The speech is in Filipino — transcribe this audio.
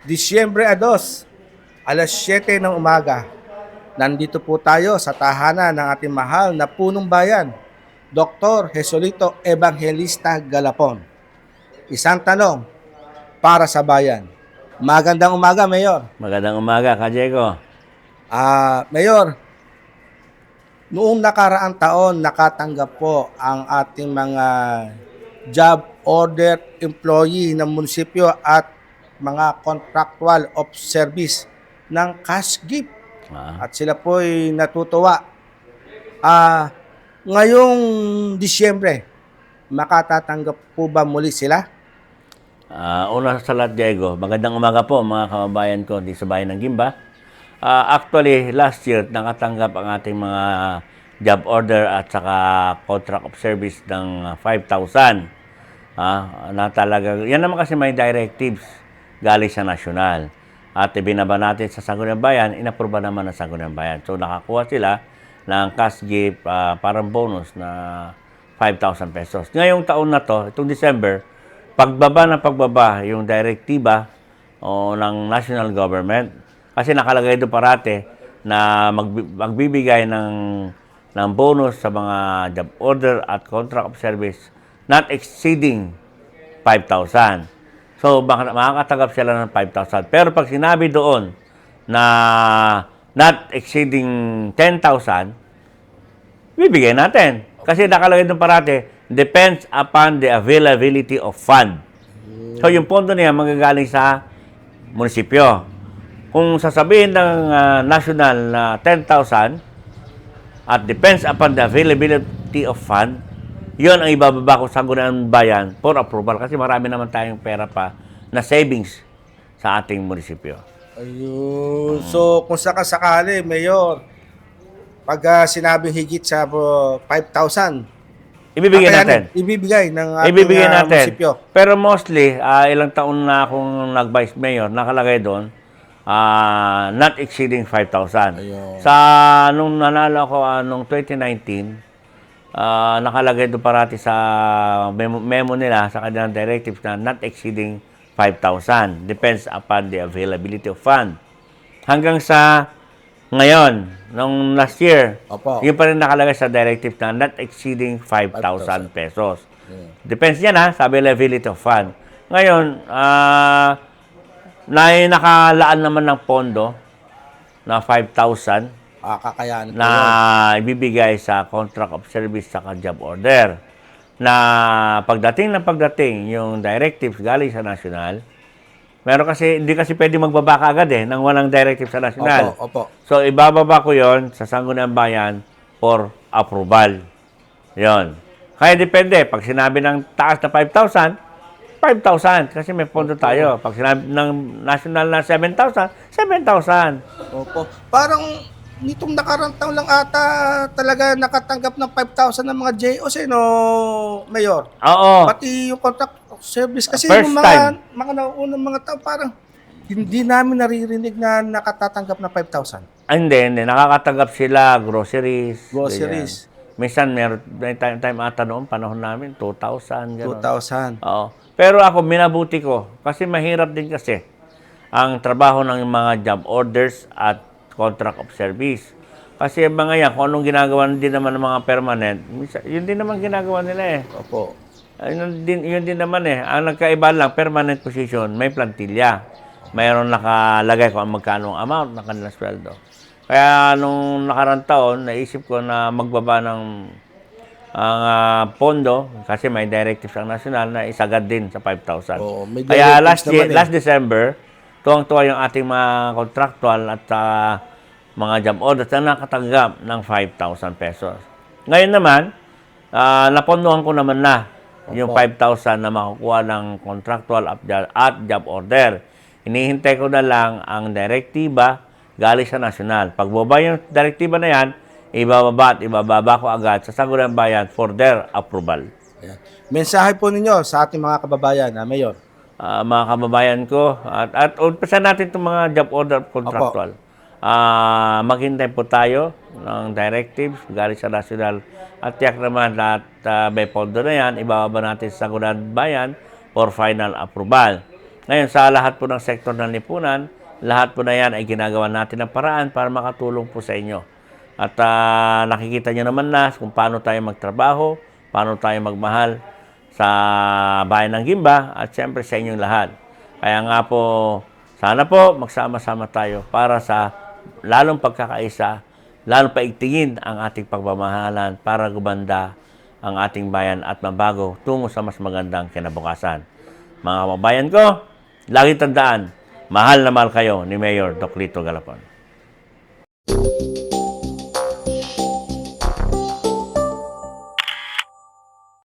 Disyembre 2, alas 7 ng umaga. Nandito po tayo sa tahanan ng ating mahal na punong bayan, Dr. Jesolito Evangelista Galapon. Isang tanong para sa bayan. Magandang umaga, Mayor. Magandang umaga, Ka Diego. Ah, Mayor, noong nakaraang taon nakatanggap po ang ating mga job order employee ng munisipyo at mga contractual of service ng cash gift Ah, at sila po ay natutuwa. Ah, ngayong Disyembre, makatatanggap po ba muli sila? ah, una sa lahat, Diego, magandang umaga po mga kababayan ko di sa bayan ng Gimba. Ah, actually, last year, nakatanggap ang ating mga job order at saka contract of service ng ah, 5,000. Ah, na talaga, yan naman kasi may directives galing sa nasyonal. At ibinaba natin sa Sangguniang Bayan, inaproba naman ng Sangguniang Bayan. So nakakuha sila ng cash gift, ah, parang bonus na 5,000 pesos. Ngayong taon na to, itong December, pagbaba ng pagbaba yung direktiba o ng national government, kasi nakalagay doon parate na magbi- magbibigay ng, ng bonus sa mga job order at contract of service not exceeding 5,000. So, makakatanggap sila ng 5,000. Pero pag sinabi doon na not exceeding 10,000, bibigyan natin. Kasi nakalagay doon parate, depends upon the availability of fund. So, yung pondo niya magagaling sa munisipyo. Kung sasabihin ng ah, national na 10,000 at depends upon the availability of fund, yon ang ibababa ko sa ng bayan for approval kasi marami naman tayong pera pa na savings sa ating munisipyo. Ayun. So, kung sakasakali, Mayor, pag ah, sinabing higit sa uh, 5,000, Ibibigay kakayanin, natin. Ibibigay ng ating Ibibigay ah, natin. munisipyo. Pero mostly, ah, ilang taon na akong nag-vice mayor, nakalagay doon, ah, not exceeding 5,000. Ayun. Sa nung nanalo ako ah, nung 2019, ah, nakalagay doon parati sa memo, memo nila sa kanilang directives na not exceeding 5,000. Depends upon the availability of fund. Hanggang sa ngayon, nung last year, Opo. yun pa rin nakalagay sa directive na not exceeding 5,000 pesos. Depends yan ha, sa availability of fund. Ngayon, ah na nakalaan naman ng pondo na 5,000 Ah, kakayanin po na ibibigay sa contract of service sa job order. Na pagdating na pagdating yung directives galing sa national, meron kasi, hindi kasi pwede magbaba ka agad eh, nang walang directive sa national. Opo, opo. So, ibababa ko yon sa Sangguniang Bayan for approval. Yon. Kaya depende. Pag sinabi ng taas na 5,000, 5,000 kasi may pondo tayo. Pag sinabi ng national na 7,000, 7,000. Opo. Parang nitong nakarang taon lang ata talaga nakatanggap ng 5,000 ng mga JOs eh, no, Mayor? Oo. Pati yung contract of service. Kasi First yung mga, time. mga nauunang mga tao, parang hindi namin naririnig na nakatatanggap ng 5,000. Ah, hindi, hindi. Nakakatanggap sila, groceries. Groceries. ganyan. Minsan, meron, may time, time ata noon, panahon namin, 2,000, gano'n. 2,000. Oo. Pero ako, minabuti ko. Kasi mahirap din kasi ang trabaho ng mga job orders at contract of service. Kasi yung mga yan, kung anong ginagawa din naman ng mga permanent, yun din naman ginagawa nila eh. Opo. Yun din, yun din naman eh. Ang nagkaiba lang, permanent position, may plantilla. Mayroon nakalagay kung magkano ang amount ng kanilang sweldo. Kaya nung nakarang taon, naisip ko na magbaba ng ang ah, pondo kasi may directives ang national na isagad din sa 5,000. Oo, may Kaya last year, eh. last December, tuwang-tuwa yung ating mga contractual at ah, mga job orders na nakatanggap ng 5,000 pesos. Ngayon naman, ah, napondohan ko naman na yung 5,000 na makukuha ng contractual at job- order. Hinihintay ko na lang ang direktiba galing sa nasyonal. Pag baba yung direktiba na yan, ibababa at ibababa ko agad sa Sangguniang Bayan for their approval. Ayan. Mensahe po ninyo sa ating mga kababayan, ah, Mayor. Ah, mga kababayan ko, at, at umpisan natin itong mga job order contractual. Ah, maghintay po tayo ng directives galing sa national at tiyak naman at ah, may pondo na yan, ibababa natin sa Sangguniang Bayan for final approval. Ngayon, sa lahat po ng sektor ng lipunan, lahat po na yan ay ginagawa natin ng paraan para makatulong po sa inyo. At ah, nakikita nyo naman na kung paano tayo magtrabaho, paano tayo magmahal sa bayan ng Gimba at siyempre sa inyong lahat. Kaya nga po, sana po magsama-sama tayo para sa lalong pagkakaisa, lalong paigtingin ang ating pagmamahalan para gumanda ang ating bayan at mabago tungo sa mas magandang kinabukasan. Mga kababayan ko, lagi tandaan, mahal na mahal kayo ni Mayor Doc Lito Galapon.